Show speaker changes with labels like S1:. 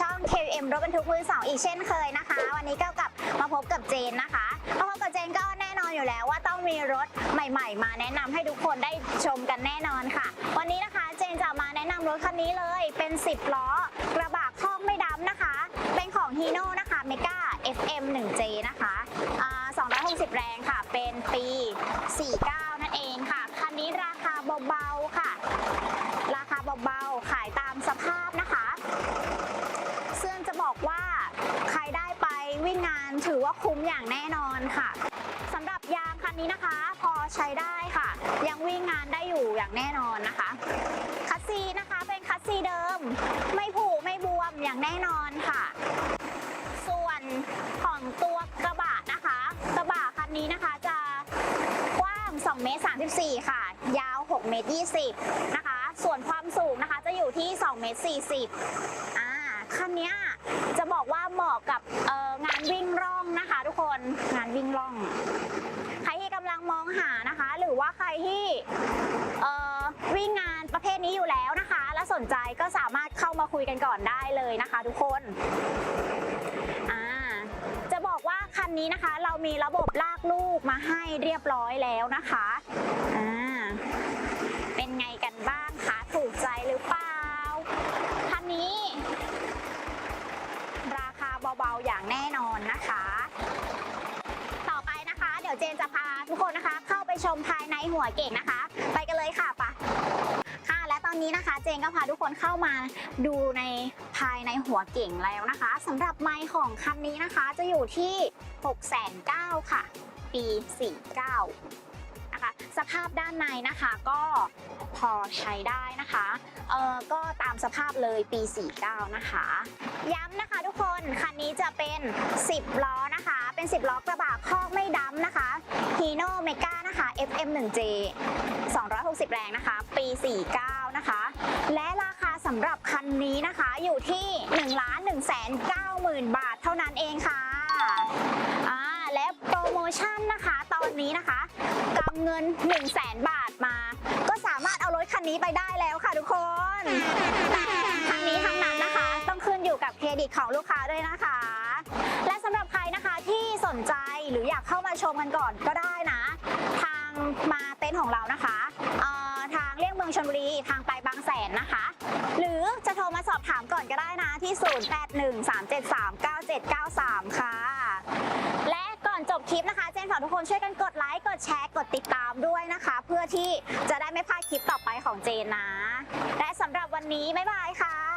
S1: ช่อง KM รถบรรทุกมือสองอีกเช่นเคยนะคะ วันนี้ก็กลับมาพบกับเจนนะคะมาพบกับเจนก็แน่นอนอยู่แล้วว่าต้องมีรถใหม่ ๆ มาแนะนำให้ทุกคนได้ชมกันแน่นอนค่ะ วันนี้นะคะเจนจะมาแนะนำรถคันนี้เลยเป็น 10 ล้อกระบะคอกไม่ดำนะคะ เป็นของ Hino นะคะ Mega FM 1J นะคะอ่า260 แรงค่ะ เป็นปี 49 ถือว่าคุ้มอย่างแน่นอนค่ะสำหรับยางคันนี้นะคะ พอใช้ได้ค่ะ ยังวิ่งงานได้อยู่อย่างแน่นอนนะคะ คัสซีนะคะเป็นคัสซีเดิม ไม่ผุไม่บวมอย่างแน่นอนค่ะ ส่วนของตัวกระบะนะคะ กระบะคันนี้นะคะจะกว้าง2เมตร34 ค่ะ ยาว6เมตร20 นะคะ ส่วนความสูงนะคะจะอยู่ที่2เมตร40อ่าคันนี้ จะบอกว่าเหมาะกับงานวิ่งร่องนะคะ ทุกคนงานวิ่งร่อง ใครที่กำลังมองหานะคะ หรือว่าใครที่วิ่งงานประเภทนี้อยู่แล้วนะคะ และสนใจก็สามารถเข้ามาคุยกันก่อนได้เลยนะคะ ทุกคนจะบอกว่าคันนี้นะคะ เรามีระบบลากลูกมาให้เรียบร้อยแล้วนะคะเป็นไงกันบ้างคะถูกใจหรือเปล่าคันนี้ เบาๆ อย่างแน่นอนนะคะ ต่อไปนะคะ เดี๋ยวเจนจะพาทุกคนนะคะ เข้าไปชมภายในหัวเก่งนะคะ ไปกันเลยค่ะปะค่ะและตอนนี้นะคะ เจนก็พาทุกคนเข้ามาดูในภายในหัวเก่งแล้วนะคะสำหรับไมค์ของคันนี้นะคะจะอยู่ที่ 6 9 0 0 0ค่ะ ปี 49 สภาพด้านในนะคะก็พอใช้ได้นะคะเออก็ตามสภาพเลยปี 49 นะคะ ย้ำนะคะทุกคน คันนี้จะเป็น 10 ล้อนะคะ เป็น 10 ล้อกระบะคอกไม่ดำนะคะ Hino Mega นะคะ FM 1J 260 แรงนะคะ ปี 49 นะคะ และราคาสำหรับคันนี้นะคะอยู่ที่1ล้าน1แสน9หมื่นบาทเท่านั้นเองค่ะ นี้นะคะกำเงิน 1 0 0 0 0แสนบาทมา ก็สามารถเอารถคันนี้ไปได้แล้วค่ะทุกคนแต่ทั้งนี้ทั้งนั้นนะคะ ต้องขึ้นอยู่กับเครดิตของลูกค้าด้วยนะคะ และสำหรับใครนะคะที่สนใจหรืออยากเข้ามาชมกันก่อนก็ได้นะ ทางมาเต็นท์ของเรานะคะทางเลี่ยงเมืองชลบุรีทางไปบางแสนนะคะ หรือจะโทรมาสอบถามก่อนก็ได้นะที่ 0813739793 ค่ะและก่อน จบคลิปนะคะ เจนฝากทุกคนช่วยกันกดไลค์ กดแชร์ กดติดตามด้วยนะคะ เพื่อที่จะได้ไม่พลาดคลิปต่อไปของเจนนะ และสำหรับวันนี้ บ๊ายบายค่ะ